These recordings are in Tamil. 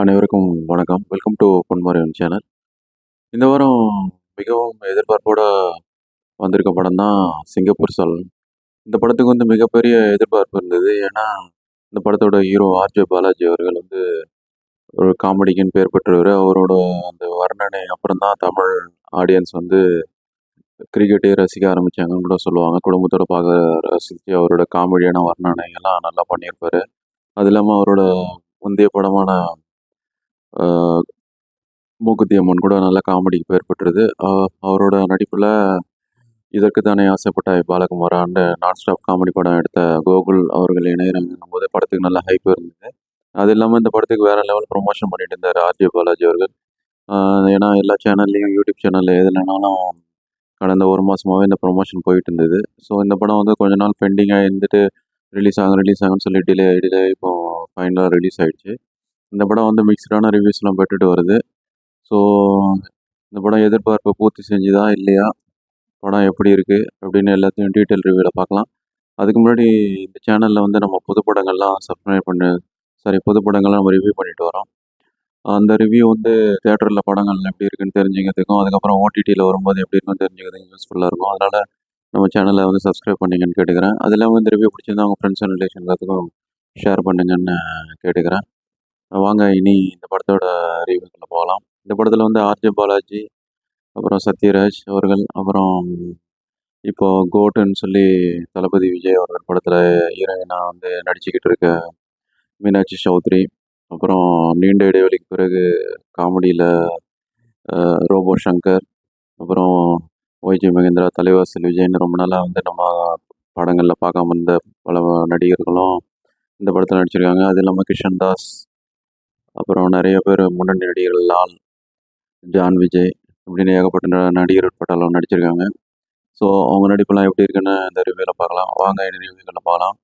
அனைவருக்கும் வணக்கம். வெல்கம் டு பொன்மாரியன் சேனல் இந்த வாரம் மிகவும் எதிர்பார்ப்போட வந்திருக்க படம் தான் சிங்கப்பூர் சலூன் இந்த படத்துக்கு வந்து மிகப்பெரிய எதிர்பார்ப்பு இருந்தது. ஏன்னா இந்த படத்தோட ஹீரோ ஆர்ஜே பாலாஜி அவர்கள் வந்து ஒரு காமெடிக்குன்னு பேர் பெற்றவர். அவரோட அந்த வர்ணனை அப்புறம் தான் தமிழ் ஆடியன்ஸ் வந்து கிரிக்கெட்டே ரசிக்க ஆரம்பித்தாங்கன்னு கூட சொல்லுவாங்க. குடும்பத்தோட பார்க்க ரசித்து அவரோட காமெடியான வர்ணனை எல்லாம் நல்லா பண்ணியிருப்பார். அது இல்லாமல் அவரோட முந்தைய படமான மூக்குத்தி அம்மன் கூட நல்ல காமெடிக்கு பேர் பெற்றது. அவரோட நடிப்பில் இதற்கு தானே ஆசைப்பட்டாய் பாலகுமாரான்னு நான் ஸ்டாப் காமெடி படம் எடுத்த கோகுல் அவர்கள் இணையறாங்கன்னும் போது படத்துக்கு நல்ல ஹைப் இருந்தது. அது இல்லாமல் இந்த படத்துக்கு வேறு லெவல் ப்ரொமோஷன் பண்ணிட்டு இருந்தார் ஆர்ஜி பாலாஜி அவர்கள். ஏன்னா எல்லா சேனல்லையும் யூடியூப் சேனலில் எதுலனாலும் கடந்த ஒரு மாதமாகவே இந்த ப்ரொமோஷன் போயிட்டு இருந்தது. ஸோ இந்த படம் வந்து கொஞ்ச நாள் பெண்டிங்காக இருந்துட்டு ரிலீஸ் ஆகும் ரிலீஸ் ஆகும்னு சொல்லி டிலே டிலே இப்போ ஃபைனலாக ரிலீஸ் ஆகிடுச்சு இந்த படம் வந்து மிக்சடான ரிவ்யூஸ்லாம் பெற்றுட்டு வருது. ஸோ இந்த படம் எதிர்பார்ப்பை பூர்த்தி செஞ்சுதா இல்லையா? படம் எப்படி இருக்குது அப்படின்னு எல்லாத்தையும் டீட்டெயில் ரிவ்யூவில் பார்க்கலாம் அதுக்கு முன்னாடி இந்த சேனலில் வந்து நம்ம புது படங்கள்லாம் சப்ஸ்கிரைப் பண்ணு சாரி புது படங்கள்லாம் நம்ம ரிவ்யூ பண்ணிட்டு வரோம். அந்த ரிவ்யூ வந்து தேட்டரில் படங்கள் எப்படி இருக்குன்னு தெரிஞ்சுக்கிறதுக்கும் அதுக்கப்புறம் ஓடிடியில் வரும்போது எப்படி இருக்குன்னு தெரிஞ்சுக்கிறதுக்கும் யூஸ்ஃபுல்லாக இருக்கும். அதனால் நம்ம சேனலை வந்து சப்ஸ்கிரைப் பண்ணிங்கன்னு கேட்டுக்கிறேன். அதில் வந்து ரிவ்யூ பிடிச்சிருந்தா உங்கள் ஃப்ரெண்ட்ஸ் அண்ட் ரிலேஷன் எல்லாத்துக்கும் ஷேர் பண்ணுங்கன்னு கேட்டுக்கிறேன். வாங்க இனி இந்த படத்தோட ரிவ்யூக்குள்ளே போகலாம். இந்த படத்தில் வந்து ஆர்ஜே பாலாஜி அப்புறம் சத்யராஜ் அவர்கள் அப்புறம் இப்போ கோட்டுன்னு சொல்லி தளபதி விஜய் அவர்கள் படத்தில் ஹீரோயினாக வந்து நடிச்சுக்கிட்டு இருக்க மீனாட்சி சௌத்ரி அப்புறம் நீண்ட இடைவெளிக்கு பிறகு காமெடியில் ரோபோ சங்கர் அப்புறம் ஒய்ஜி மகேந்திரா தலைவாசல் விஜய்னு ரொம்ப நாளாக வந்து நம்ம படங்களில் பார்க்காம இருந்த பல நடிகர்களும் இந்த படத்தில் நடிச்சிருக்காங்க. அது இல்லாமல் கிஷன் தாஸ் அப்புறம் நிறைய பேர் முன்னணி நடிகர்கள் லால் ஜான் விஜய் இப்படின்னு ஏகப்பட்ட நடிகர் பட்டாலும் நடிச்சிருக்காங்க. ஸோ அவங்க நடிப்பெல்லாம் எப்படி இருக்குன்னு இந்த ரிவ்யூவில் பார்க்கலாம். வாங்க இந்த ரிவ்யூவில் பார்க்கலாம்.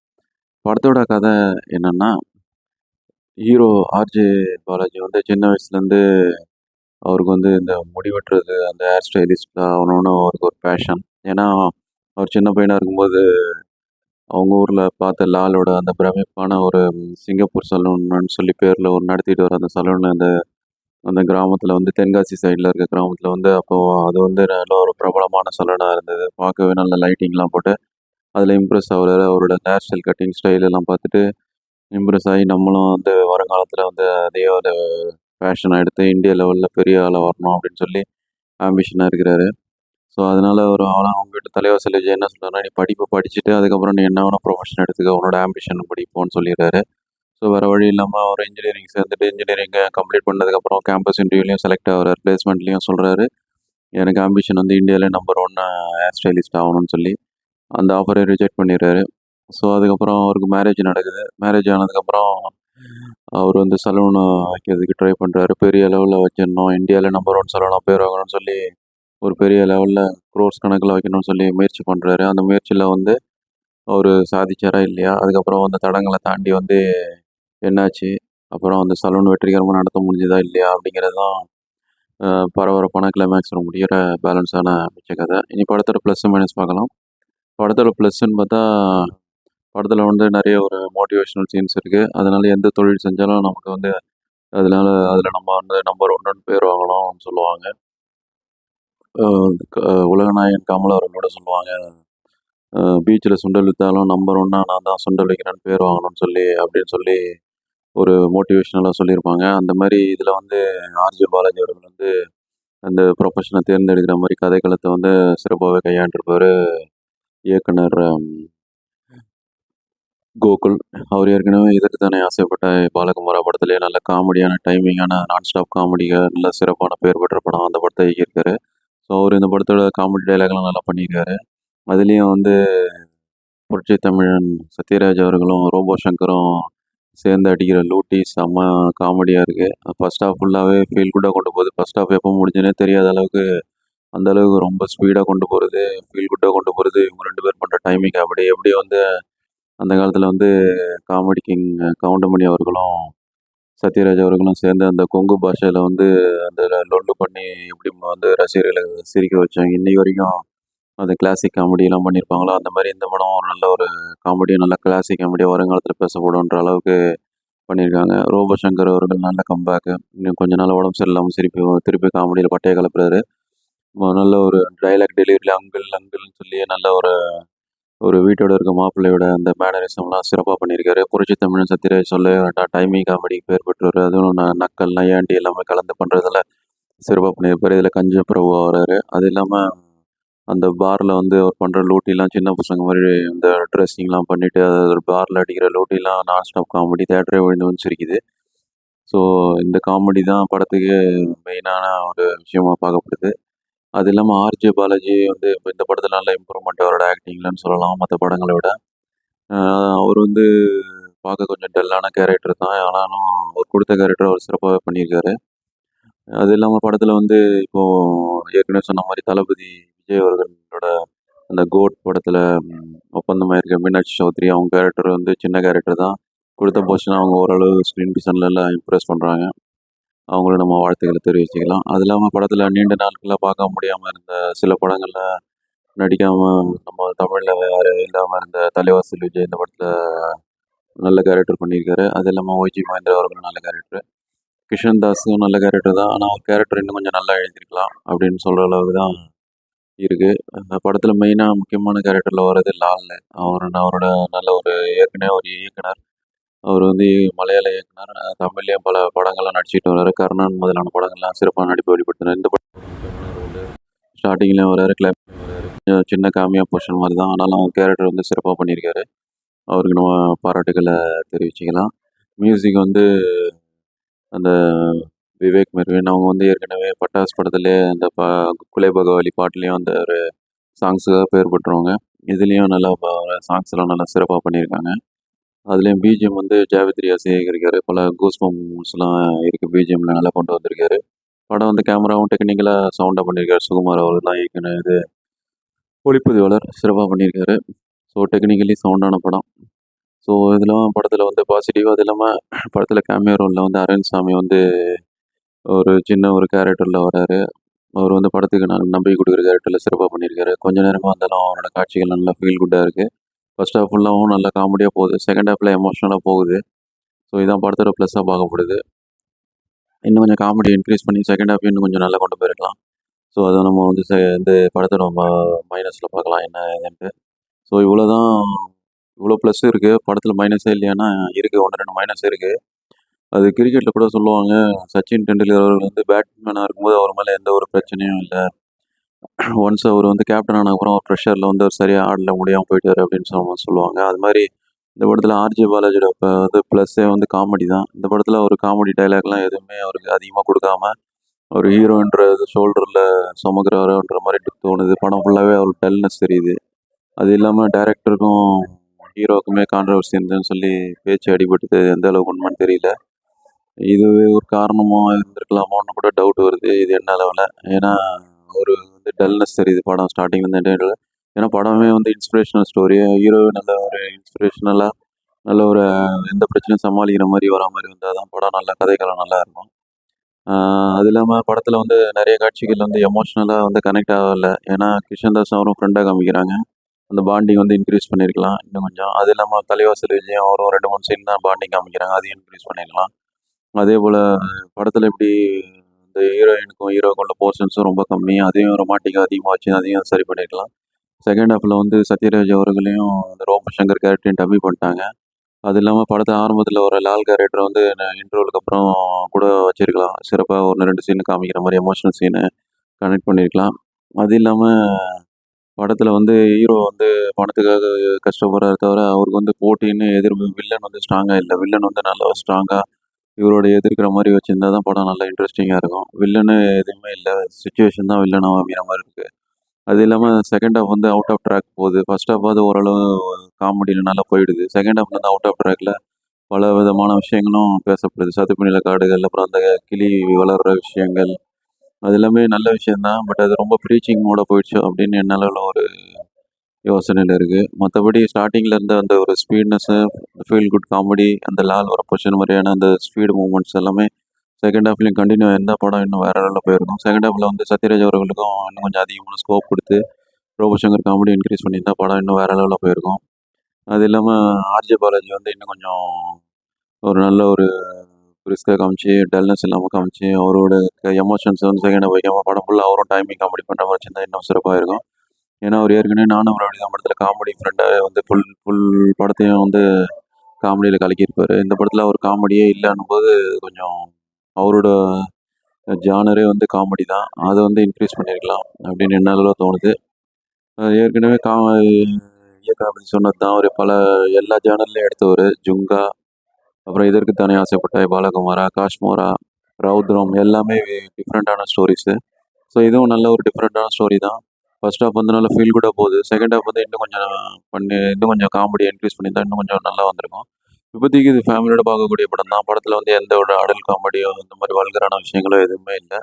படத்தோட கதை என்னென்னா ஹீரோ ஆர்ஜே பாலாஜி வந்து சின்ன வயசுலேருந்து அவருக்கு வந்து இந்த முடி வெட்டுறது அந்த ஹேர் ஸ்டைலிஸ்ட் ஆகணும்னு அவருக்கு ஒரு பேஷன் ஏன்னா அவர் சின்ன பையனாக இருக்கும்போது அவங்க ஊரில் பார்த்த லாலோட அந்த பிரமிப்பான ஒரு சிங்கப்பூர் சலூன்னு சொல்லி பேரில் ஒரு நடத்திட்டு வர அந்த சலூன் அந்த அந்த கிராமத்தில் வந்து தென்காசி சைடில் இருக்க கிராமத்தில் வந்து அப்போது அது வந்து நல்ல ஒரு பிரபலமான சலூனாக இருந்தது. பார்க்கவே நல்ல லைட்டிங்லாம் போட்டு அதில் இம்ப்ரெஸ் ஆகிறார் அவரோட ஹேர் ஸ்டைல் கட்டிங் ஸ்டைல் எல்லாம் பார்த்துட்டு இம்ப்ரெஸ் ஆகி நம்மளும் வந்து வருங்காலத்தில் வந்து அதே ஒரு ஃபேஷனாக எடுத்து இந்தியா லெவலில் பெரிய ஆளாக வரணும் அப்படின்னு சொல்லி ஆம்பிஷனாக இருக்கிறாரு. ஸோ அதனால் ஒரு அவனா அவங்க வீட்டு தலைவாசல் என்ன சொல்கிறாருன்னா நீ படிப்பை படிச்சுட்டு அதுக்கப்புறம் நீ என்ன வேணால் ப்ரொஃபஷன் எடுத்துக்க உன்னோட ஆம்பிஷன் படிப்போன்னு சொல்லிடுறாரு. ஸோ வேறு வழி இல்லாமல் அவர் இன்ஜினியரிங் சேர்ந்துட்டு இன்ஜினியரிங்கை கம்ப்ளீட் பண்ணதுக்கப்புறம் கேம்பஸ் இன்டர்வியூலையும் செலக்ட் ஆகிறார் பிளேஸ்மெண்ட்லேயும் சொல்கிறாரு எனக்கு ஆம்பிஷன் வந்து இந்தியாவிலே நம்பர் ஒன் ஹேர் ஸ்டைலிஸ்ட் ஆகணும்னு சொல்லி அந்த ஆஃபரை ரிஜெக்ட் பண்ணிடுறாரு. ஸோ அதுக்கப்புறம் அவருக்கு மேரேஜ் நடக்குது. மேரேஜ் ஆனதுக்கப்புறம் அவர் வந்து சலூனை வைக்கிறதுக்கு ட்ரை பண்ணுறாரு பெரிய லெவலில் வச்சிடணும். இந்தியாவில் நம்பர் ஒன் சலூனாக பேர் வாங்கணும்னு சொல்லி ஒரு பெரிய லெவலில் க்ரோர்ஸ் கணக்கில் வைக்கணும்னு சொல்லி முயற்சி பண்ணுறாரு அந்த முயற்சியில் வந்து அவர் சாதிச்சாரா இல்லையா? அதுக்கப்புறம் அந்த தடங்களை தாண்டி வந்து என்னாச்சு? அப்புறம் அந்த சலூன் வெற்றிகரமாக நடத்த முடிஞ்சதா இல்லையா? அப்படிங்கிறது தான் பரவர பரபரப்பான கிளைமேக்ஸில் முடிகிற பேலன்ஸான மிச்ச கதை. இனி படத்தோட ப்ளஸ் மைனஸ் பார்க்கலாம். படத்தோட ப்ளஸ்ன்னு பார்த்தா படத்தில் வந்து நிறைய ஒரு மோட்டிவேஷ்னல் சீன்ஸ் இருக்குது அதனால் எந்த தொழில் செஞ்சாலும் நமக்கு வந்து அதனால் அதில் நம்ம வந்து நம்பர் ஒன்றுன்னு பேர் வாங்கணும்னு சொல்லுவாங்க. உலகநாயகன் கமல் அவர்களோட சொல்லுவாங்க. பீச்சில் சுண்டல் விற்றாலும் நம்பர் ஒன்னா நான் தான் சுண்டல் வைக்கிறேன்னு பேர் வாங்கணும்னு சொல்லி அப்படின்னு சொல்லி ஒரு மோட்டிவேஷ்னலாக சொல்லியிருப்பாங்க. அந்த மாதிரி இதில் வந்து ஆர்ஜி பாலாஜி அவர்கள் வந்து அந்த ப்ரொஃபஷனை தேர்ந்தெடுக்கிற மாதிரி கதைக்களத்தை வந்து சிறப்பாகவே கையாண்டிருப்பார். இயக்குனர் கோகுல். அவர் ஏற்கனவே இதற்கு தானே ஆசைப்பட்ட பாலகுமாரா படத்துலேயே நல்ல காமெடியான டைமிங்கான நான் ஸ்டாப் காமெடியாக நல்ல சிறப்பான பேர் பெற்ற படம் அந்த படத்தை இயக்கியிருக்காரு. ஸோ அவர் இந்த படத்தோட காமெடி டைலாக்லாம் நல்லா பண்ணியிருக்காரு அதுலேயும் வந்து புரட்சி தமிழன் சத்யராஜ் அவர்களும் ரோபோ சங்கரும் சேர்ந்து அடிக்கிற லூட்டி செம்ம காமெடியாக இருக்குது ஃபஸ்ட் ஹாஃப் ஃபுல்லாகவே ஃபீல் குட்டாக கொண்டு போகுது. ஃபஸ்ட் ஹாஃப் எப்போ முடிஞ்சுனே தெரியாத அளவுக்கு அந்த அளவுக்கு ரொம்ப ஸ்பீடாக கொண்டு போகிறது ஃபீல் குட்டாக கொண்டு போகிறது இவங்க ரெண்டு பேர் பண்ணுற டைமிங் அப்படி எப்படி வந்து அந்த காலத்தில் வந்து காமெடி கிங் கவுண்டமணி அவர்களும் சத்யராஜ் அவர்களும் சேர்ந்து அந்த கொங்கு பாஷையில் வந்து அந்த லொல்லு பண்ணி எப்படி வந்து ரசிகர்களை சிரிக்க வச்சாங்க இன்னி வரைக்கும் அந்த கிளாசிக் காமெடியெல்லாம் பண்ணியிருப்பாங்களோ அந்த மாதிரி இந்த படம் ஒரு நல்ல ஒரு காமெடியும் நல்ல கிளாசிக் காமெடியாக வருங்காலத்தில் பேசப்படும்ன்ற அளவுக்கு பண்ணியிருக்காங்க. ரோபசங்கர் அவர்கள் நல்ல கம்பேக்கு. இன்னும் கொஞ்ச நாள் உடம்பு சரியில்லாமல் திருப்பி திருப்பி காமெடியில் பட்டையை கலப்புறாரு நல்ல ஒரு டைலாக் டெலிவரியில் அங்கிள் அங்கிள்னு சொல்லி நல்ல ஒரு ஒரு வீட்டோட இருக்க மாப்பிள்ளையோட அந்த மேனரிசம்லாம் சிறப்பாக பண்ணியிருக்காரு. புரட்சி தமிழன் சத்யராஜ் சொல்ல வேண்டாம். டைமிங் காமெடிக்கு பேர் பெற்றவர் அதுவும் நான் நக்கல், நையாண்டி எல்லாமே கலந்து பண்ணுறதில் சிறப்பாக பண்ணியிருப்பார் இதில் கஞ்ச பிரபுவா வராரு. அது இல்லாமல் அந்த பாரில் வந்து அவர் பண்ணுற லூட்டிலாம் சின்ன பசங்க மாதிரி இந்த ட்ரெஸ்ஸிங்லாம் பண்ணிவிட்டு அது பார்ல அடிக்கிற லூட்டிலாம் நான் ஸ்டாப் காமெடி தேட்டரே விழுந்து வந்து சிரிக்குது. ஸோ இந்த காமெடி தான் படத்துக்கு மெயினான ஒரு விஷயமாக பார்க்கப்படுது. அது இல்லாம ஆர்ஜே பாலாஜி வந்து இப்ப இந்த படத்துல நல்ல இம்ப்ரூவ்மெண்ட் அவரோட ஆக்டிங்லன்னு சொல்லலாம். மத்த படங்கள விட. அவர் வந்து பார்க்க கொஞ்சம் டல்லான கேரக்டர் தான். ஆனாலும் அவர் குடுத்த கேரக்டர அவர் சிறப்பாவே பண்ணியிருக்காரு. அது இல்லாம படத்துல வந்து இப்போ ஏற்கனவே சொன்ன மாரி தளபதி விஜய் அவர்களோட அந்த கோட் படத்துல ம் ஒப்பந்தமாயிருக்க மீனாட்சி சௌத்ரி அவங்க கேரக்டர் வந்து சின்ன கேரக்டர் தான். குடுத்த போர்ஷன அவங்க ஓரளவு ஸ்க்ரீன் டிசைன்லலாம் இம்ப்ரெஸ் பண்றாங்க. அவங்களும் நம்ம வாழ்த்துக்களை தெரிவிச்சுக்கலாம். அது இல்லாமல் படத்தில் நீண்ட நாட்களில் பார்க்க முடியாமல் இருந்த சில படங்களில் நடிக்காமல் நம்ம தமிழில் யாரும் இல்லாமல் இருந்த தலைவாசல் விஜய் இந்த படத்தில் நல்ல கேரக்டர் பண்ணியிருக்காரு. அது இல்லாமல் ஓஜி மகேந்திரா அவர்களும் நல்ல கேரக்டர். கிஷன் தாஸும் நல்ல கேரக்டர் தான். ஆனால் அவர் கேரக்டர் இன்னும் கொஞ்சம் நல்லா எழுதியிருக்கலாம். அப்படின்னு சொல்கிற அளவுக்கு தான் இருக்குது அந்த மெயினாக முக்கியமான கேரக்டரில் வர்றது லால். அவர் அவரோட நல்ல ஒரு ஏற்கனவே ஒரு இயக்குனர். அவர் வந்து மலையாள இயக்குனர். தமிழ்லேயும் பல படங்கள்லாம் நடிச்சுட்டு வர்றாரு கர்ணன் முதலான படங்கள்லாம் சிறப்பான நடிப்பு வெளிப்படுத்தினார். இந்த படம் ஸ்டார்டிங்லேயும் வர்றாரு கிளப் சின்ன காமியா போர்ஷன் மாதிரி தான். ஆனாலும் அவங்க கேரக்டர் வந்து சிறப்பாக பண்ணியிருக்காரு. அவருக்கு நம்ம பாராட்டுகளை தெரிவிச்சுக்கலாம். மியூசிக் வந்து அந்த விவேக் மெர்வின் அவங்க வந்து ஏற்கனவே பட்டாஸ் படத்துலேயே அந்த ப குலே பகவாலி பாட்டுலேயும் அந்த ஒரு சாங்ஸுக்காக பேர் பெற்றவங்க. இதுலேயும் நல்லா சாங்ஸ்லாம் நல்லா சிறப்பாக பண்ணியிருக்காங்க. அதுலேயும் பிஜிஎம் வந்து ஜாவித்ரி ரியாஸ் பல கூஸ் இருக்குது பிஜிஎம்ல நல்லா கொண்டு வந்திருக்காரு. படம் வந்து கேமராவும் டெக்னிக்கலாக சவுண்டாக பண்ணியிருக்காரு. சுகுமார் அவர்கள்லாம் தான் இது ஒளிப்பதிவாளர் சிறப்பாக பண்ணியிருக்காரு. ஸோ டெக்னிக்கலி சவுண்டான படம். ஸோ இதெல்லாம் படத்தில் வந்து பாசிட்டிவ் அது இல்லாமல் படத்தில் கேமியோ ரோலில் வந்து அரவிந்த் வந்து ஒரு சின்ன ஒரு கேரக்டரில் வராரு. அவர் வந்து படத்துக்கு நான் நம்பிக்கை கொடுக்குற கேரக்டர்ல சிறப்பாக பண்ணியிருக்காரு. கொஞ்ச நேரமாக வந்தாலும் அவரோட காட்சிகள் நல்லா ஃபீல் குட்டாக இருக்குது ஃபர்ஸ்ட் ஹாஃப் ஃபுல்லாகவும் நல்லா காமெடியாக போகுது. செகண்ட் ஹாஃபில் எமோஷனலா போகுது. ஸோ இதான் படத்தோட ப்ளஸ்ஸாக பார்க்கப்படுது. இன்னும் கொஞ்சம் காமெடி இன்க்ரீஸ் பண்ணி செகண்ட் ஹாஃப் இன்னும் கொஞ்சம் நல்லா கொண்டு போயிருக்கலாம். ஸோ அதை நம்ம வந்து இந்த படத்தோட ம மைனஸில் பார்க்கலாம் என்ன ஏதுன்ட்டு. ஸோ இவ்வளோ தான் இவ்வளோ ப்ளஸ் இருக்குது படத்தில் மைனஸே இல்லையான்னா இருக்குது ஒன்று ரெண்டு மைனஸ் இருக்குது அது கிரிக்கெட்டில் கூட சொல்லுவாங்க. சச்சின் டெண்டுல்கர் அவர்கள் வந்து பேட்ஸ்மேனா இருக்கும்போது அவர் மேலே எந்த ஒரு பிரச்சனையும் இல்லை ஒன்ஸ் அவர் வந்து கேப்டன் ஆன அப்புறம் ப்ரெஷரில் வந்து அவர் சரியாக ஆடல முடியாமல் போயிட்டார் அப்படின்னு சொல்லுவாங்க சொல்லுவாங்க. அது மாதிரி இந்த படத்தில் ஆர்ஜே பாலாஜியோட இப்போ வந்து ப்ளஸ்ஸே வந்து காமெடி தான். இந்த படத்தில் ஒரு காமெடி டயலாக்லாம் எதுவுமே அவருக்கு அதிகமாக கொடுக்காம ஒரு ஹீரோன்ற ஷோல்டரில் சுமக்கிறாருன்ற மாதிரி தோணுது. படம் ஃபுல்லாகவே அவர் டல்னஸ் தெரியுது. அது இல்லாமல் டைரக்டருக்கும், ஹீரோவுக்குமே கான்ட்ரவர்சி இருந்ததுன்னு சொல்லி பேச்சு அடிபட்டது எந்த அளவுக்கு உண்மைன்னு தெரியல. இதுவே ஒரு காரணமாக இருந்திருக்கலாமோன்னு கூட டவுட் வருது. இது என்ன அளவில் ஏன்னா ஒரு வந்து டல்னஸ் தெரியுது படம் ஸ்டார்டிங்லேருந்து எண்டில் ஏன்னா படமே வந்து இன்ஸ்பிரேஷனல் ஸ்டோரி. ஹீரோ நல்ல ஒரு இன்ஸ்பிரேஷனலாக நல்ல ஒரு எந்த பிரச்சனையும் சமாளிக்கிற மாதிரி வரா மாதிரி வந்தால் தான் படம் நல்லா கதைக்களம் நல்லா இருக்கும். அது இல்லாமல் படத்தில் வந்து நிறைய காட்சிகள் வந்து எமோஷ்னலாக வந்து கனெக்ட் ஆகலை ஏன்னா கிருஷ்ணதாஸ் அவரும் ஃப்ரெண்டாக காமிக்கிறாங்க. அந்த பாண்டிங் வந்து இன்க்ரீஸ் பண்ணியிருக்கலாம் இன்னும் கொஞ்சம். அது இல்லாமல் தலைவாசல் விஜயம் அவரும் 2, 3 சீன் தான் பாண்டிங் காமிக்கிறாங்க. அதையும் இன்க்ரீஸ் பண்ணிக்கலாம் அதே போல் படத்தில் எப்படி இந்த ஹீரோயினுக்கும் ஹீரோக்குள்ள போர்ஷன்ஸும் ரொம்ப கம்மி. அதையும் ரொமாட்டிக்காக அதிகமாக வச்சு அதையும் சரி பண்ணிக்கலாம் செகண்ட் ஹாஃபில் வந்து சத்யராஜ் அவர்களையும் அந்த ரோமசங்கர் கேரக்டரையும் டம்மி பண்ணிட்டாங்க. அது இல்லாமல் படத்தை ஆரம்பத்தில் வர லால் கேரக்டர் வந்து இன்டர்வலுக்கு அப்புறம் கூட வச்சிருக்கலாம். சிறப்பாக ஒன்று ரெண்டு சீன் காமிக்கிற மாதிரி எமோஷனல் சீனு கனெக்ட் பண்ணியிருக்கலாம். அது இல்லாமல் படத்தில் வந்து ஹீரோ வந்து பணத்துக்காக கஷ்டப்படுறாரே தவிர, அவருக்கு வந்து போட்டின்னு எதிர் வில்லன் வந்து ஸ்ட்ராங்காக இல்லை வில்லன் வந்து நல்லா ஸ்ட்ராங்காக இவரோட எதிர்க்கிற மாதிரி வச்சிருந்தா தான் படம் நல்லா இன்ட்ரெஸ்டிங்காக இருக்கும். வில்லனு எதுவுமே இல்லை சுச்சுவேஷன் தான் வில்லனாக அமைகிற மாதிரி இருக்குது அது இல்லாமல் செகண்ட் ஹாஃப் வந்து அவுட் ஆஃப் ட்ராக் போகுது. ஃபர்ஸ்ட் ஹாஃபாவது ஓரளவு காமெடியில் நல்லா போயிடுது. செகண்ட் ஹாஃப் வந்து அவுட் ஆஃப் ட்ராக்ல பல விதமான விஷயங்களும் பேசப்படுது. சதுப்பு காடுகள், அப்புறம் அந்த கிளி வளர்கிற விஷயங்கள். அது எல்லாமே நல்ல விஷயந்தான் பட் அது ரொம்ப ப்ரீச்சிங் மூட போயிடுச்சோ அப்படின்னு என்னால் ஒரு யோசனையில் இருக்குது மற்றபடி ஸ்டார்டிங்கில் இருந்த அந்த ஒரு ஸ்பீட்னஸ்ஸு, ஃபீல் குட் காமெடி, அந்த லால் வர பொசிஷன் மாதிரியான அந்த ஸ்பீடு மூமெண்ட்ஸ் எல்லாமே செகண்ட் ஹாஃப்லையும் கண்டினியூ எந்த படம் இன்னும் வேறு லெவலில் போயிருக்கும். செகண்ட் ஹாஃப்ல வந்து சத்யராஜ் அவர்களுக்கும் இன்னும் கொஞ்சம் அதிகமான ஸ்கோப் கொடுத்து ரோபோ சங்கர் காமெடி இன்க்ரீஸ் பண்ணியிருந்தா படம் இன்னும் வேறு லெவலில் போயிருக்கும். அது இல்லாமல் ஆர்ஜே பாலாஜி வந்து இன்னும் கொஞ்சம் ஒரு நல்ல ஒரு ரிஸ்க்காக காமிச்சு, டல்னஸ் இல்லாமல் காமிச்சு, அவரோட எமோஷன்ஸ் வந்து செகண்ட் ஹாஃப் படம் ஃபுல்லாக அவரும் டைமிங் காமெடி பண்ணுற மாதிரி வச்சிருந்தா இன்னும் சிறப்பாக இருக்கும். ஏன்னா, அவர் ஏற்கனவே நானும் ரவுடிதான் படத்தில் காமெடி ஃப்ரெண்டாக வந்து ஃபுல் ஃபுல் படத்தையும் வந்து காமெடியில் கலக்கியிருப்பார் இந்த படத்தில் அவர் காமெடியே இல்லன்னும்போது கொஞ்சம் அவரோட ஜானரே வந்து காமெடி தான். அதை வந்து இன்க்ரீஸ் பண்ணியிருக்கலாம் அப்படின்னு என்னால தோணுது. ஏற்கனவே கா இயக்கம் அப்படின்னு சொன்னது தான். அவர் பல எல்லா ஜேனல்லையும் எடுத்தவர் ஜுங்கா, அப்புறம் இதற்கு தானே ஆசைப்பட்டாய், பாலகுமாரா, காஷ்மோரா, ரவுத்ரம் எல்லாமே டிஃப்ரெண்ட்டான ஸ்டோரிஸு ஸோ இதுவும் நல்ல ஒரு டிஃப்ரெண்ட்டான ஸ்டோரி தான். ஃபர்ஸ்ட் ஹாஃப் வந்து நல்லா ஃபீல் கூட போகுது. செகண்ட் ஹாஃப் வந்து இன்னும் கொஞ்சம் பண்ணி இன்னும் கொஞ்சம் காமெடி இன்க்ரீஸ் பண்ணியிருந்தா இன்னும் கொஞ்சம் நல்லா வந்திருக்கும். இப்போதைக்கு இது ஃபேமிலியோட பார்க்கக்கூடிய படம் தான். படத்தில் வந்து எந்த ஒரு அடல் காமெடியோ, இந்த மாதிரி வல்கரான விஷயங்களோ எதுவுமே இல்லை